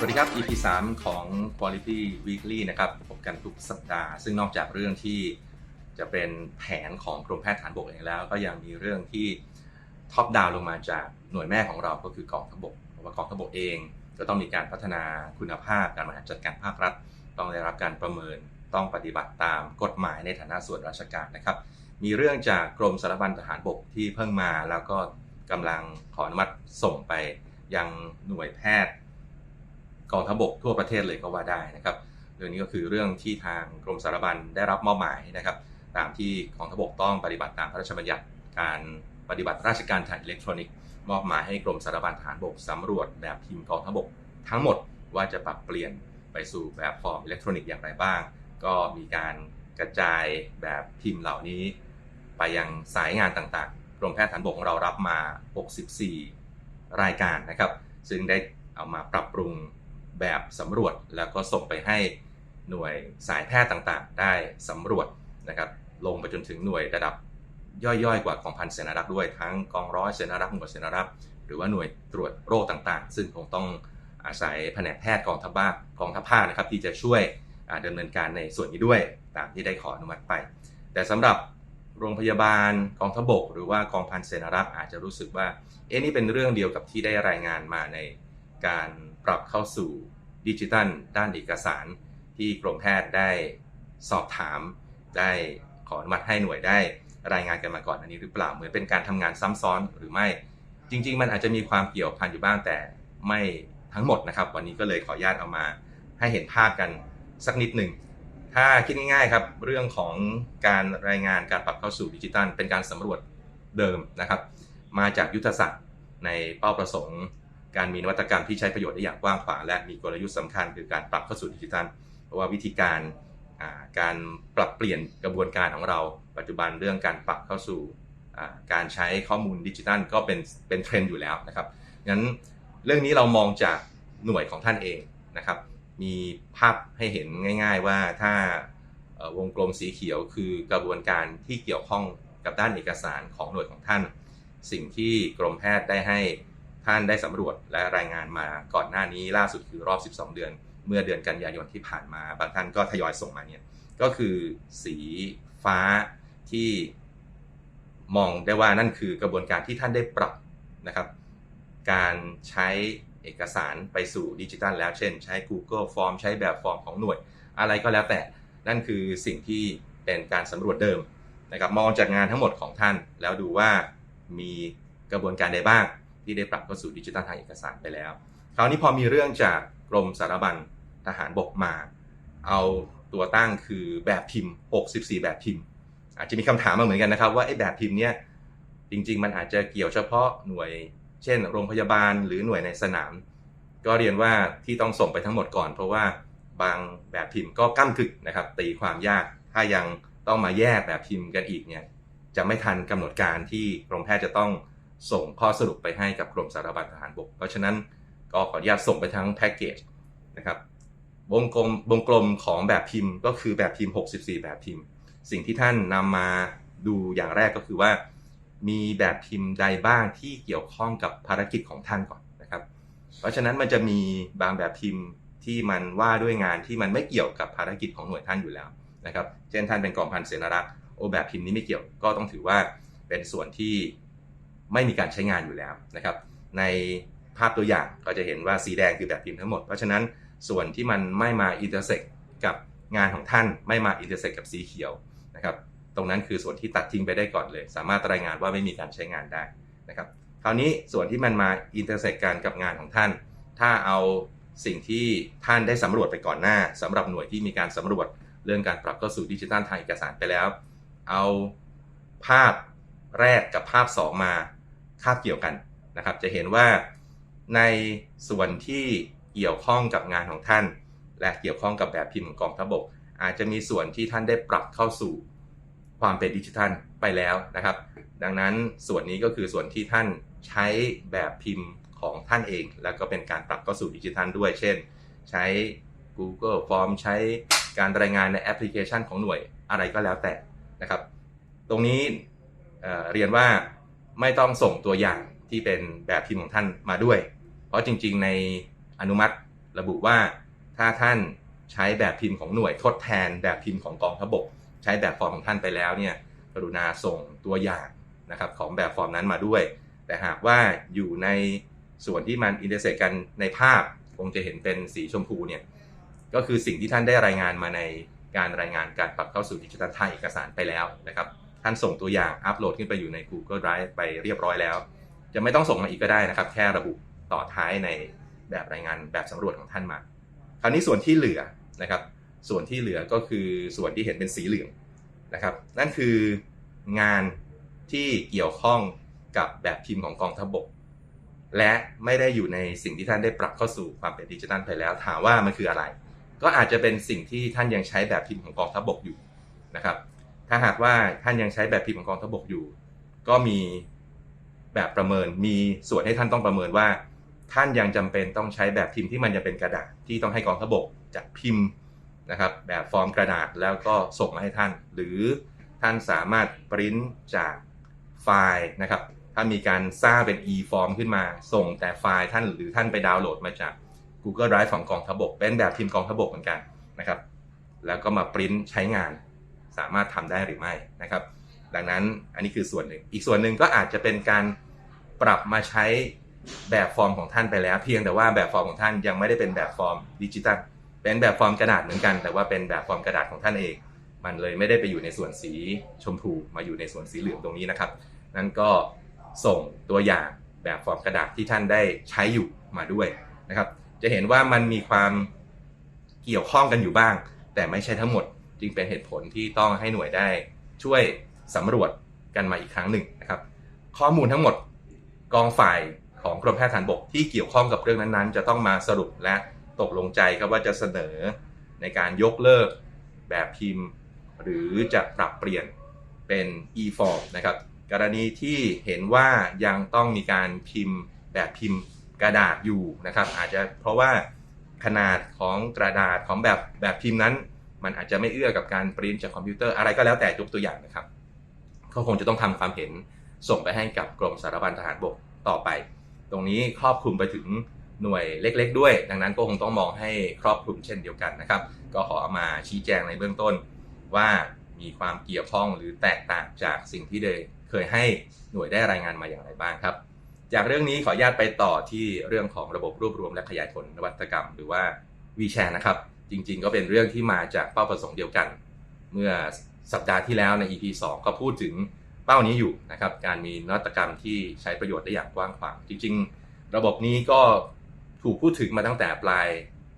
สวัสดีครับ EP 3 ของ Quality Weekly นะครับพบกันทุกสัปดาห์ ซึ่งนอกจากเรื่องที่จะเป็นแผนของกรมแพทย์ฐานบกเองแล้ว ก็ยังมีเรื่องที่ท็อปดาวลงมาจากหน่วยแม่ของเราก็คือกองทัพบกเพราะว่ากองทัพบกเองก็ต้องมีการพัฒนาคุณภาพการบริหารจัดการภาครัฐ ต้องได้รับการประเมินต้องปฏิบัติตามกฎหมายในฐานะส่วนราชการนะครับ มีเรื่องจากกรมสารบัญทหารบกที่เพิ่งมา แล้วก็กำลังขออนุมัติส่งไปยังหน่วยแพทย์ กองทัพบกทั่วประเทศเลยก็ว่าได้นะครับ เรื่องนี้ก็คือเรื่องที่ทางกรมสารบัญได้รับมอบหมายนะครับ ตามที่กองทัพบกต้องปฏิบัติตามพระราชบัญญัติการปฏิบัติราชการทางอิเล็กทรอนิกส์มอบหมายให้กรมสารบัญทหารบกสำรวจแบบพิมพ์กองทัพบกทั้งหมดว่าจะปรับเปลี่ยนไปสู่แบบฟอร์มอิเล็กทรอนิกส์อย่างไรบ้าง ก็มีการกระจายแบบพิมพ์เหล่านี้ ไปยังสายงานต่างๆ กรมแพทย์ฐานบกของเรารับมา 64 รายการนะครับ ซึ่งได้เอามาปรับปรุง แบบสำรวจ แล้วก็ส่งไปให้หน่วยสายแพทย์ต่างๆ ได้สำรวจนะครับลงไปจนถึงหน่วยระดับย่อยๆ กว่ากองพันเสนารักษ์ด้วยทั้งกองร้อยเสนารักษ์หน่วยเสนารักษ์หรือว่าหน่วยตรวจโรคต่างๆ ซึ่งคงต้องอาศัยแผนกแพทย์กองทัพบ้ากองทัพภาคนะครับที่จะช่วยอ่าดำเนินการในส่วนนี้ด้วยตามที่ได้ขออนุมัติไป แต่สำหรับโรงพยาบาลกองทัพบก หรือว่ากองพันเสนารักษ์อาจจะรู้สึกว่าเอ๊ะนี่เป็นเรื่องเดียวกับที่ได้รายงานมาในการ ปรับเข้าสู่ดิจิทัลด้านเอกสาร ที่กรมแพทย์ได้สอบถาม ได้ขออนุมัติให้หน่วยได้รายงานกันมาก่อนอันนี้หรือเปล่าเหมือนเป็นการทำงานซ้ำซ้อนหรือไม่ จริง ๆ มันอาจจะมีความเกี่ยวพันอยู่บ้างแต่ไม่ทั้งหมดนะครับ วันนี้ก็เลยขออนุญาตเอามาให้เห็นภาพกันสักนิดหนึ่งถ้าคิดง่ายๆครับเรื่องของการรายงานการปรับเข้าสู่ดิจิทัลเป็นการสำรวจเดิมนะครับ มาจากยุทธศาสตร์ในเป้าประสงค์ การมีนวัตกรรมที่ใช้ประโยชน์ได้อย่างกว้างขวางและมีกลยุทธ์สำคัญคือการปรับเข้าสู่ดิจิทัลเพราะว่าวิธีการการปรับเปลี่ยนกระบวนการของเรา ปัจจุบันเรื่องการปรับเข้าสู่การใช้ข้อมูลดิจิทัลก็เป็นเป็นเทรนด์อยู่แล้วนะครับงั้นเรื่องนี้เรามองจากหน่วยของท่านเองนะครับ มีภาพให้เห็นง่าย ๆ ว่าถ้าวงกลมสีเขียวคือกระบวนการที่เกี่ยวข้องกับด้านเอกสารของหน่วยของท่าน สิ่งที่กรมแพทย์ได้ให้ ท่านได้สำรวจและรายงานมาก่อนหน้านี้ล่าสุดคือรอบ 12 เดือน เมื่อเดือนกันยายนที่ผ่านมา บางท่านก็ทยอยส่งมาเนี่ยก็คือสีฟ้าที่มองได้ว่านั่นคือกระบวนการที่ท่านได้ปรับนะครับ การใช้เอกสารไปสู่ดิจิทัลแล้วเช่น ใช้ Google Form ใช้แบบฟอร์มของหน่วย อะไรก็แล้วแต่นั่นคือสิ่งที่เป็นการสำรวจเดิมนะครับ มองจากงานทั้งหมดของท่านแล้วดูว่ามีกระบวนการใดบ้าง ที่ได้ปรับเข้าสู่ดิจิทัลทางเอกสารไปแล้ว คราวนี้พอมีเรื่องจากกรมสารบัญทหารบกมา เอาตัวตั้งคือแบบพิมพ์ 64 แบบพิมพ์ อาจจะมีคำถามมาเหมือนกันนะครับว่าไอ้แบบพิมพ์เนี้ยจริง ๆ มันอาจจะเกี่ยวเฉพาะหน่วย เช่น โรงพยาบาลหรือหน่วยในสนาม ก็เรียนว่าที่ต้องส่งไปทั้งหมดก่อน เพราะว่าบางแบบพิมพ์ก็ก้ากึกนะครับ ตีความยากถ้ายังต้องมาแยกแบบพิมพ์กันอีกเนี่ยจะไม่ทันกำหนดการที่กรมแพทย์จะต้อง ส่งข้อสรุปไปให้กับกรมสารบัญทหารบก เพราะฉะนั้นก็ขออนุญาตส่งไปทั้งแพ็กเกจนะครับวงกลมวงกลมของแบบพิมพ์ก็คือแบบพิมพ์ 64 แบบพิมพ์ สิ่งที่ท่านนำมาดูอย่างแรกก็คือว่า มีแบบพิมพ์ใดบ้างที่เกี่ยวข้องกับภารกิจของท่านก่อนนะครับ เพราะฉะนั้นมันจะมีบางแบบพิมพ์ที่มันว่าด้วยงานที่มันไม่เกี่ยวกับภารกิจของหน่วยท่านอยู่แล้วนะครับ เช่นท่านเป็นกองพันเสนารักษ์โอแบบพิมพ์นี้ไม่เกี่ยวก็ต้องถือว่าเป็นส่วนที่ ไม่มีการใช้งานอยู่แล้วนะครับ ในภาพตัวอย่างก็จะเห็นว่าสีแดงคือแบบพิมพ์ทั้งหมด เพราะฉะนั้นส่วนที่มันไม่มาอินเตอร์เซ็กกับงานของท่านไม่มาอินเตอร์เซ็กกับสีเขียวนะครับ ตรงนั้นคือส่วนที่ตัดทิ้งไปได้ก่อนเลย สามารถรายงานว่าไม่มีการใช้งานได้นะครับ คราวนี้ส่วนที่มันมาอินเตอร์เซ็กกันกับงานของท่าน ถ้าเอาสิ่งที่ท่านได้สำรวจไปก่อนหน้าสำหรับหน่วยที่มีการสำรวจเรื่องการปรับเข้าสู่ดิจิทัลทางเอกสารไปแล้ว เอาภาพแรกกับภาพ 2 มา คาบเกี่ยวกันนะครับ จะเห็นว่าในส่วนที่เกี่ยวข้องกับงานของท่าน และเกี่ยวข้องกับแบบพิมพ์ของกองทัพบก อาจจะมีส่วนที่ท่านได้ปรับเข้าสู่ความเป็นดิจิทัลไปแล้วนะครับ ดังนั้นส่วนนี้ก็คือส่วนที่ท่านใช้แบบพิมพ์ของท่านเอง แล้วก็เป็นการปรับเข้าสู่ดิจิทัลด้วย เช่น ใช้ Google Form ใช้การรายงานในแอปพลิเคชันของหน่วยอะไรก็แล้วแต่นะครับ ตรงนี้เเรียนว่า ไม่ต้องส่งตัวอย่างที่เป็นแบบพิมพ์ของท่านมาด้วย เพราะจริงๆ ในอนุมัติระบุว่าถ้าท่านใช้แบบพิมพ์ของหน่วยทดแทนแบบพิมพ์ของกองทพบก ใช้แบบฟอร์มของท่านไปแล้วเนี่ยกรุณาส่งตัวอย่างนะครับของแบบฟอร์มนั้นมาด้วย แต่หากว่าอยู่ในส่วนที่มันอินเตอร์เซกกันในภาพคงจะเห็นเป็นสีชมพูเนี่ยก็คือสิ่งที่ท่านได้รายงานมาในการรายงานการปรับเข้าสู่ดิจิทัลไทยเอกสารไปแล้วนะครับ ท่านส่งตัวอย่างอัปโหลดขึ้นไปอยู่ใน Google Drive ไปเรียบร้อยแล้ว จะไม่ต้องส่งมาอีกก็ได้นะครับ แค่ระบุต่อท้ายในแบบรายงานแบบสำรวจของท่านมา คราวนี้ส่วนที่เหลือนะครับ ส่วนที่เหลือก็คือส่วนที่เห็นเป็นสีเหลืองนะครับ นั่นคืองานที่เกี่ยวข้องกับแบบพิมพ์ของกองทัพบก และไม่ได้อยู่ในสิ่งที่ท่านได้ปรับเข้าสู่ความเป็นดิจิทัลไปแล้ว ถามว่ามันคืออะไร ก็อาจจะเป็นสิ่งที่ท่านยังใช้แบบพิมพ์ของกองทัพบกอยู่นะครับ ถ้าหากว่าท่านยังใช้แบบพิมพ์ของกองทัพบกอยู่ ก็มีแบบประเมินมีส่วนให้ท่านต้องประเมินว่า ท่านยังจำเป็นต้องใช้แบบพิมพ์ที่มันจะเป็นกระดาษที่ต้องให้กองทัพบกจัดพิมพ์นะครับ แบบฟอร์มกระดาษแล้วก็ส่งมาให้ท่าน หรือท่านสามารถปริ้นจากไฟล์นะครับ ถ้ามีการสร้างเป็น e-form ขึ้นมา ส่งแต่ไฟล์ท่านหรือท่านไปดาวน์โหลดมาจาก Google Drive ของกองทัพบกเป็นแบบพิมพ์กองทัพบกเหมือนกันนะครับ แล้วก็มาปริ้นใช้งาน สามารถทำได้หรือไม่นะครับ ดังนั้นอันนี้คือส่วนหนึ่ง อีกส่วนหนึ่งก็อาจจะเป็นการปรับมาใช้แบบฟอร์มของท่านไปแล้ว เพียงแต่ว่าแบบฟอร์มของท่านยังไม่ได้เป็นแบบฟอร์มดิจิตัลเป็นแบบฟอร์มกระดาษเหมือนกัน แต่ว่าเป็นแบบฟอร์มกระดาษของท่านเอง มันเลยไม่ได้ไปอยู่ในส่วนสีชมพูมาอยู่ในส่วนสีเหลืองตรงนี้นะครับนั่นก็ส่งตัวอย่างแบบฟอร์มกระดาษที่ท่านได้ใช้อยู่มาด้วยนะครับ จะเห็นว่ามันมีความเกี่ยวข้องกันอยู่บ้าง แต่ไม่ใช่ทั้งหมด จึงเป็นเหตุผลที่ต้องให้หน่วยได้ช่วยสำรวจกันมาอีกครั้งหนึ่งนะครับ ข้อมูลทั้งหมดกองฝ่ายของกรมแพทย์ฐานบกที่เกี่ยวข้องกับเรื่องนั้นๆ จะต้องมาสรุปและตกลงใจครับว่าจะเสนอในการยกเลิกแบบพิมพ์ หรือจะปรับเปลี่ยนเป็น e-form นะครับ กรณีที่เห็นว่ายังต้องมีการพิมพ์แบบพิมพ์กระดาษอยู่นะครับ อาจจะเพราะว่าขนาดของกระดาษของแบบแบบพิมพ์นั้น มันอาจจะไม่เอื้อกับการปริ้นจากคอมพิวเตอร์อะไรก็แล้วแต่ยกตัวอย่างนะครับเขาคงจะต้องทำความเห็นส่งไปให้กับกรมสารบัญทหารบกต่อไป ตรงนี้ครอบคลุมไปถึงหน่วยเล็ก ๆ ด้วย ดังนั้นก็คงต้องมองให้ครอบคลุมเช่นเดียวกันนะครับ ก็ขอมาชี้แจงในเบื้องต้นว่ามีความเกี่ยวข้องหรือแตกต่างจากสิ่งที่เคยให้หน่วยได้รายงานมาอย่างไรบ้างครับ จากเรื่องนี้ขออนุญาตไปต่อที่เรื่องของระบบรวบรวมและขยายผลนวัตกรรม หรือว่า WeShare นะครับ จริงๆ ก็เป็นเรื่องที่มาจากเป้าประสงค์เดียวกัน เมื่อสัปดาห์ที่แล้วใน EP 2 ก็พูดถึงเป้านี้อยู่นะครับ การมีนวัตกรรมที่ใช้ประโยชน์ได้อย่างกว้างขวาง จริง ๆ ระบบนี้ก็ถูกพูดถึงมาตั้งแต่ปลาย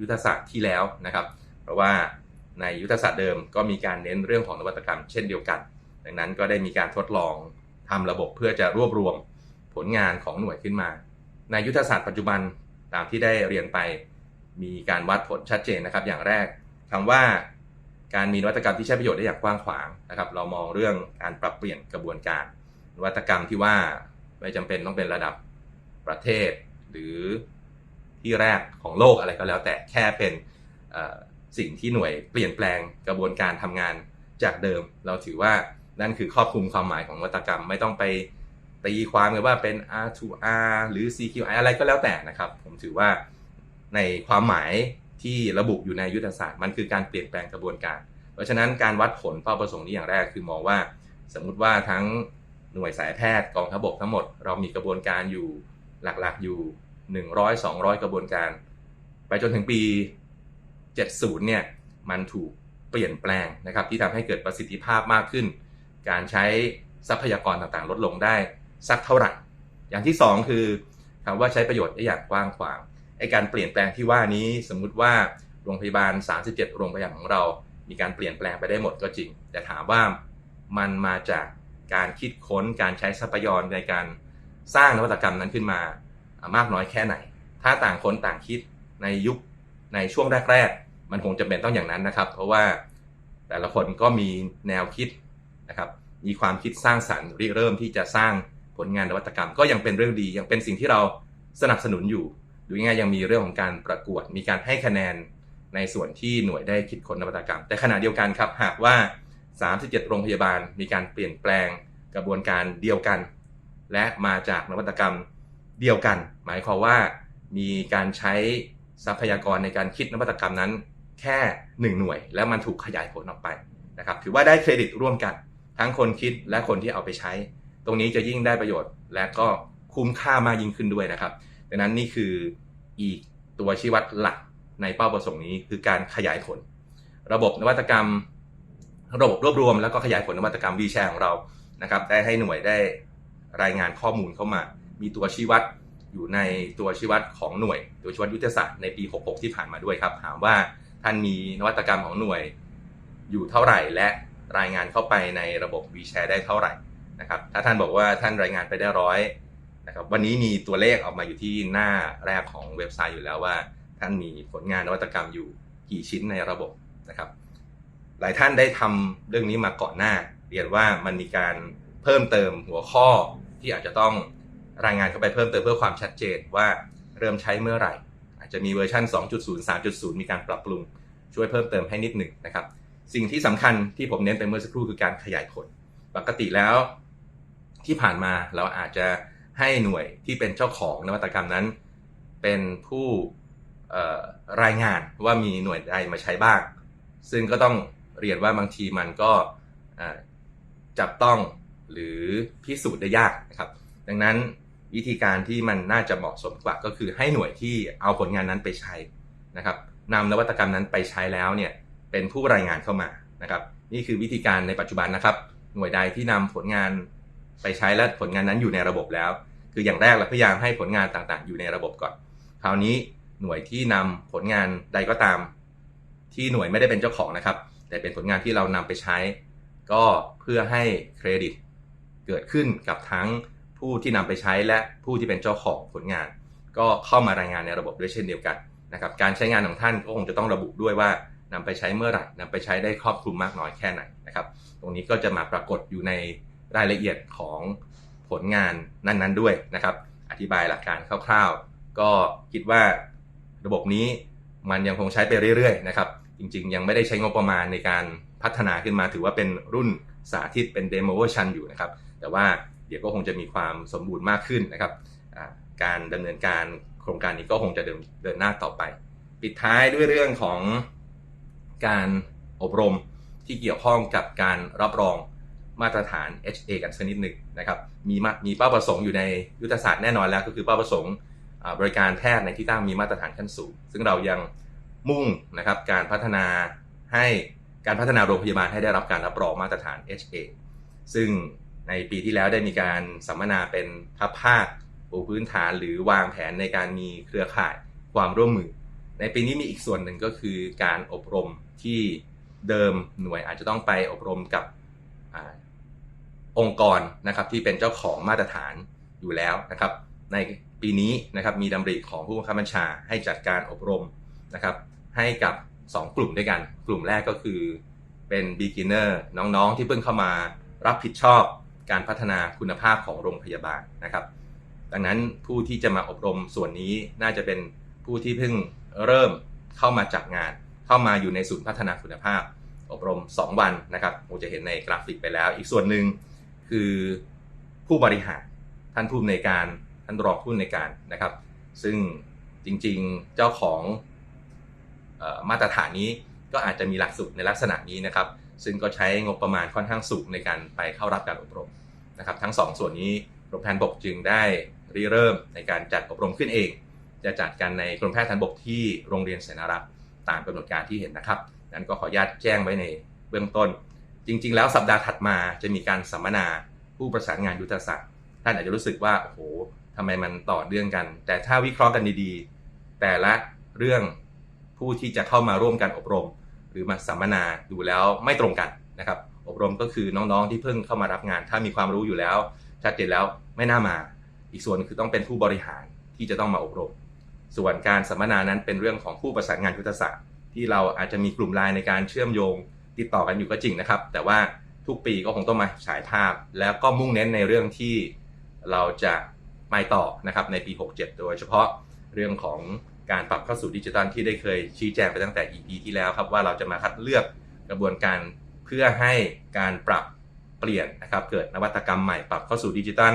ยุทธศาสตร์ที่แล้วนะครับ เพราะว่าในยุทธศาสตร์เดิมก็มีการเน้นเรื่องของนวัตกรรมเช่นเดียวกัน ดังนั้นก็ได้มีการทดลองทำระบบเพื่อจะรวบรวมผลงานของหน่วยขึ้นมา ในยุทธศาสตร์ปัจจุบันตามที่ได้เรียนไป มีการวัดผลชัดเจนนะครับ อย่างแรกคำว่าการมีนวัตกรรมที่ใช้ประโยชน์ได้อย่างกว้างขวางนะครับ เรามองเรื่องการปรับเปลี่ยนกระบวนการ นวัตกรรมที่ว่าไม่จำเป็นต้องเป็นระดับประเทศ หรือที่แรกของโลกอะไรก็แล้วแต่แค่เป็นสิ่งที่หน่วยเปลี่ยนแปลงกระบวนการทำงานจากเดิม เราถือว่านั่นคือครอบคลุมความหมายของนวัตกรรมไม่ต้องไปตีความกันว่าเป็น R2R หรือ CQI อะไรก็แล้วแต่นะครับ ผมถือว่า ในความหมายที่ระบุอยู่ในยุทธศาสตร์ มันคือการเปลี่ยนแปลงกระบวนการ เพราะฉะนั้นการวัดผลเป้าประสงค์นี้อย่างแรกคือมองว่า สมมุติว่าทั้งหน่วยสายแพทย์กองทัพบกทั้งหมด เรามีกระบวนการอยู่หลักๆอยู่ 100 200 กระบวนการ ไปจนถึงปี 70 เนี่ยมันถูกเปลี่ยนแปลงนะครับที่ทำให้เกิดประสิทธิภาพมากขึ้น การใช้ทรัพยากรต่างๆ ลดลงได้สักเท่าไหร่ อย่างที่ 2 คือคำว่าใช้ประโยชน์ได้อย่างกว้างขวาง ไอการเปลี่ยนแปลงที่ว่านี้สมมุติว่าโรงพยาบาล 37 โรงพยาบาลของเรา มีการเปลี่ยนแปลงไปได้หมดก็จริง แต่ถามว่ามันมาจากการคิดค้นการใช้ทรัพยากรในการสร้างนวัตกรรมนั้นขึ้นมามากน้อยแค่ไหน ถ้าต่างคนต่างคิดในยุคในช่วงแรกๆ มันคงจะเป็นต้องอย่างนั้นนะครับ เพราะว่าแต่ละคนก็มีแนวคิดนะครับ มีความคิดสร้างสรรค์ริเริ่มที่จะสร้างผลงานนวัตกรรม ก็ยังเป็นเรื่องดียังเป็นสิ่งที่เราสนับสนุนอยู่ ดูง่ายยังมีเรื่องของการประกวด มีการให้คะแนนในส่วนที่หน่วยได้คิดค้นนวัตกรรม แต่ขณะเดียวกันครับหากว่า 37 โรงพยาบาล มีการเปลี่ยนแปลงกระบวนการเดียวกัน และมาจากนวัตกรรมเดียวกัน หมายความว่ามีการใช้ทรัพยากรในการคิดนวัตกรรมนั้น แค่หนึ่งหน่วย แล้วมันถูกขยายผลออกไปนะครับถือว่าได้เครดิตร่วมกัน ทั้งคนคิดและคนที่เอาไปใช้ ตรงนี้จะยิ่งได้ประโยชน์และก็คุ้มค่ามากยิ่งขึ้นด้วยนะครับ ดังนั้นนี่คืออีกตัวชี้วัดหลักในเป้าประสงค์นี้คือการขยายผล ระบบนวัตกรรม ระบบรวบรวม แล้วก็ขยายผลนวัตกรรมวีแชร์ของเรานะครับ ได้ให้หน่วยได้รายงานข้อมูลเข้ามา มีตัวชี้วัดอยู่ในตัวชี้วัดของหน่วย ตัวชี้วัดยุทธศาสตร์ในปี 66 ที่ผ่านมาด้วยครับ ถามว่าท่านมีนวัตกรรมของหน่วยอยู่เท่าไหร่ และรายงานเข้าไปในระบบวีแชร์ได้เท่าไหร่นะครับ ถ้าท่านบอกว่าท่านรายงานไปได้ร้อย นะครับวันนี้มีตัวเลขออกมาอยู่ที่หน้าแรกของเว็บไซต์อยู่แล้วว่า ท่านมีผลงานนวัตกรรมอยู่กี่ชิ้นในระบบนะครับ หลายท่านได้ทำเรื่องนี้มาก่อนหน้า เรียนว่ามันมีการเพิ่มเติมหัวข้อที่อาจจะต้องรายงานเข้าไปเพิ่มเติมเพื่อความชัดเจนว่าเริ่มใช้เมื่อไหร่ อาจจะมีเวอร์ชัน2.0 3.0 มีการปรับปรุงช่วยเพิ่มเติมให้นิดหนึ่งนะครับ สิ่งที่สำคัญที่ผมเน้นไปเมื่อสักครู่คือการขยายผล ปกติแล้วที่ผ่านมาเราอาจจะ ให้หน่วยที่เป็นเจ้าของนวัตกรรมนั้น เป็นผู้รายงานว่ามีหน่วยใดมาใช้บ้าง ซึ่งก็ต้องเรียนว่าบางทีมันก็จับต้องหรือพิสูจน์ได้ยากนะครับ ดังนั้นวิธีการที่มันน่าจะเหมาะสมกว่าก็คือให้หน่วยที่เอาผลงานนั้นไปใช้นะครับนำนวัตกรรมนั้นไปใช้แล้วเนี่ยเป็นผู้รายงานเข้ามานะครับ นี่คือวิธีการในปัจจุบันนะครับ หน่วยใดที่นำผลงาน ไปใช้และผลงานนั้นอยู่ในระบบแล้ว คืออย่างแรกเราพยายามให้ผลงานต่างๆ อยู่ในระบบก่อน คราวนี้หน่วยที่นำผลงานใดก็ตาม ที่หน่วยไม่ได้เป็นเจ้าของนะครับ แต่เป็นผลงานที่เรานำไปใช้ ก็เพื่อให้เครดิตเกิดขึ้นกับทั้งผู้ที่นำไปใช้และผู้ที่เป็นเจ้าของผลงาน ก็เข้ามารายงานในระบบด้วยเช่นเดียวกันนะครับการใช้งานของท่านก็คงจะต้องระบุด้วยว่านำไปใช้เมื่อไหร่นำไปใช้ได้ครอบคลุมมากน้อยแค่ไหนนะครับ ตรงนี้ก็จะมาปรากฏอยู่ใน รายละเอียดของผลงานนั้นๆด้วยนะครับ อธิบายหลักการคร่าวๆ ก็คิดว่าระบบนี้มันยังคงใช้ไปเรื่อยๆนะครับจริงๆ ยังไม่ได้ใช้งบประมาณในการพัฒนาขึ้นมาถือว่าเป็นรุ่นสาธิตเป็นเดโมเวอร์ชันอยู่นะครับ แต่ว่าเดี๋ยวก็คงจะมีความสมบูรณ์มากขึ้นนะครับ การดำเนินการโครงการนี้ก็คงจะเดินเดินหน้าต่อไป ปิดท้ายด้วยเรื่องของการอบรมที่เกี่ยวข้องกับการรับรอง มาตรฐาน HA กันสักนิดหนึ่งนะครับมีมีเป้าประสงค์อยู่ในยุทธศาสตร์แน่นอนแล้วก็คือเป้าประสงค์บริการแพทย์ในที่ตั้งมีมาตรฐานขั้นสูง ซึ่งเรายังมุ่งนะครับการพัฒนาให้การพัฒนาโรงพยาบาลให้ได้รับการรับรองมาตรฐาน HA ซึ่งในปีที่แล้วได้มีการสัมมนาเป็นทับภาคปูพื้นฐานหรือวางแผนในการมีเครือข่ายความร่วมมือ ในปีนี้มีอีกส่วนหนึ่งก็คือการอบรมที่เดิมหน่วยอาจจะต้องไปอบรมกับ องค์กรนะครับที่เป็นเจ้าของมาตรฐานอยู่แล้วนะครับ ในปีนี้นะครับมีดำริของผู้บังคับบัญชาให้จัดการอบรมนะครับ ให้กับ 2 กลุ่มด้วยกัน กลุ่มแรกก็คือเป็น beginner น้องๆ ที่เพิ่งเข้ามารับผิดชอบการพัฒนาคุณภาพของโรงพยาบาลนะครับ ดังนั้นผู้ที่จะมาอบรมส่วนนี้น่าจะเป็นผู้ที่เพิ่งเริ่มเข้ามาจัดงาน เข้ามาอยู่ในศูนย์พัฒนาคุณภาพ อบรม 2 วันนะครับคงจะเห็นในกราฟิกไปแล้ว อีกส่วนหนึ่ง คือผู้บริหารท่านผู้ในการท่านรองผู้ในการนะครับ ซึ่งจริงๆเจ้าของมาตรฐานนี้ก็อาจจะมีหลักสูตรในลักษณะนี้นะครับ ซึ่งก็ใช้งบประมาณค่อนข้างสูงในการไปเข้ารับการอบรมนะครับ ทั้ง 2 ส่วนนี้กรมแพทย์บกจึงได้ริเริ่มในการจัดอบรมขึ้นเอง จะจัดกันในกรมแพทย์ทหารบกที่โรงเรียนเสนารักษ์ตามกำหนดการที่เห็นนะครับ นั้นก็ขออนุญาตแจ้งไว้ในเบื้องต้น จริง ๆ แล้วสัปดาห์ถัดมาจะมีการสัมมนาผู้ประสานงานยุทธศาสตร์ท่านอาจจะรู้สึกว่าโอ้โหทำไมมันต่อเนื่องกัน แต่ถ้าวิเคราะห์กันดีๆ แต่ละเรื่องผู้ที่จะเข้ามาร่วมกันอบรม หรือมาสัมมนาดูแล้วไม่ตรงกันนะครับอบรมก็คือน้องๆที่เพิ่งเข้ามารับงาน ถ้ามีความรู้อยู่แล้ว ชัดเจนแล้วไม่น่ามา อีกส่วนคือต้องเป็นผู้บริหารที่จะต้องมาอบรม ส่วนการสัมมนานั้นเป็นเรื่องของผู้ประสานงานยุทธศาสตร์ ที่เราอาจจะมีกลุ่มไลน์ในการเชื่อมโยง ติดต่อกันอยู่ก็จริงนะครับ แต่ว่าทุกปีก็คงต้องมาฉายภาพ แล้วก็มุ่งเน้นในเรื่องที่เราจะไปต่อนะครับในปี 67 โดยเฉพาะเรื่องของการปรับเข้าสู่ดิจิทัลที่ได้เคยชี้แจงไปตั้งแต่ EP ที่แล้วครับว่าเราจะมาคัดเลือกกระบวนการเพื่อให้การปรับเปลี่ยนนะครับเกิดนวัตกรรมใหม่ปรับเข้าสู่ดิจิทัล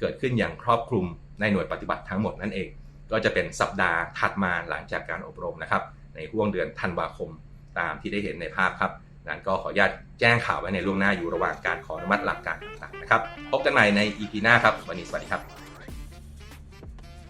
เกิดขึ้นอย่างครอบคลุมในหน่วยปฏิบัติทั้งหมดนั่นเอง ก็จะเป็นสัปดาห์ถัดมาหลังจากการอบรมนะครับในห่วงเดือนธันวาคมตามที่ได้เห็นในภาพครับ นั้นก็ขออนุญาตแจ้งข่าวไว้ในล่วงหน้าอยู่ระหว่างการขออนุมัติหลักการต่างๆนะครับ พบกันใหม่ใน EP หน้าครับ วันนี้สวัสดีครับ